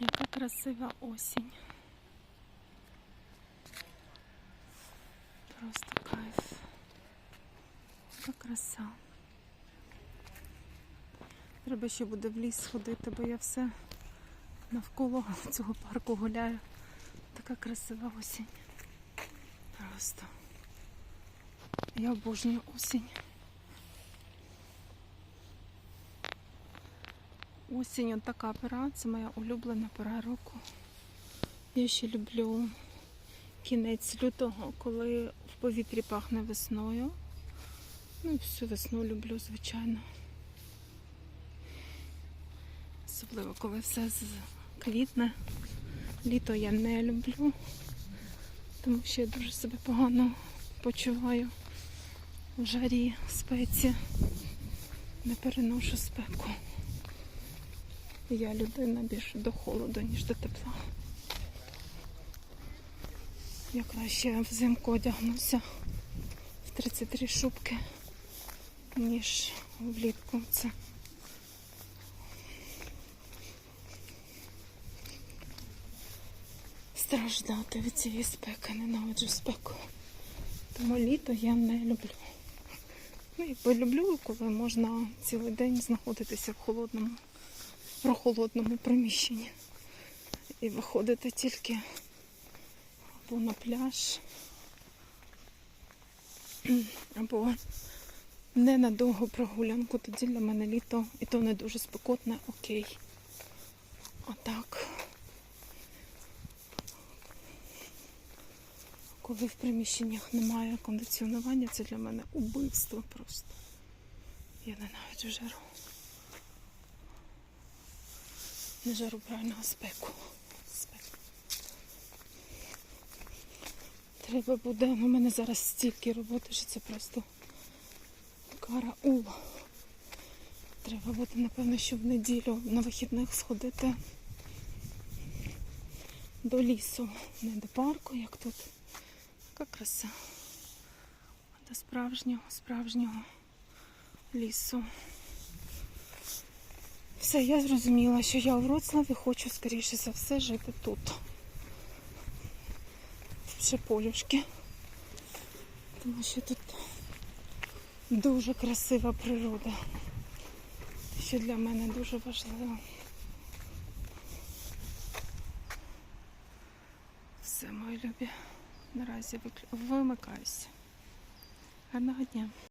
Яка красива осінь. Просто кайф. Яка краса. Треба ще буде в ліс сходити, бо я все навколо цього парку гуляю. Така красива осінь. Просто. Я обожнюю осінь. Осінь от така пора, це моя улюблена пора року. Я ще люблю кінець лютого, коли в повітрі пахне весною. Ну і всю весну люблю, звичайно. Особливо, коли все квітне. Літо я не люблю, тому що я дуже себе погано почуваю в жарі, спеці. Не переношу спеку. Я людина більше до холоду, ніж до тепла. Я краще взимку одягнуся в 33 шубки, ніж влітку. Це страждати від цієї спеки, ненавиджу спеку. Тому літо я не люблю. Ну, якби люблю, коли можна цілий день знаходитися в холодному, прохолодному приміщенні. І виходити тільки або на пляж, або не на довгу прогулянку. Тоді для мене літо, і то не дуже спекотне, окей. А так. Коли в приміщеннях немає кондиціонування, це для мене убивство просто. Я ненавиджу жару. Не жару правильно, а спеку. Спеку. Треба буде. ну У мене зараз стільки роботи, що це просто караул. Треба буде, напевно, що в неділю на вихідних сходити до лісу, не до парку, як тут. Яка краса. До справжнього, справжнього лісу. Все, я зрозуміла, що я у Вроцлаві хочу, скоріше за все, жити тут. В Шеполюшки. Тому що тут дуже красива природа. Що для мене дуже важливо. Все, мої любі. Наразі вимикаюся. Гарного дня.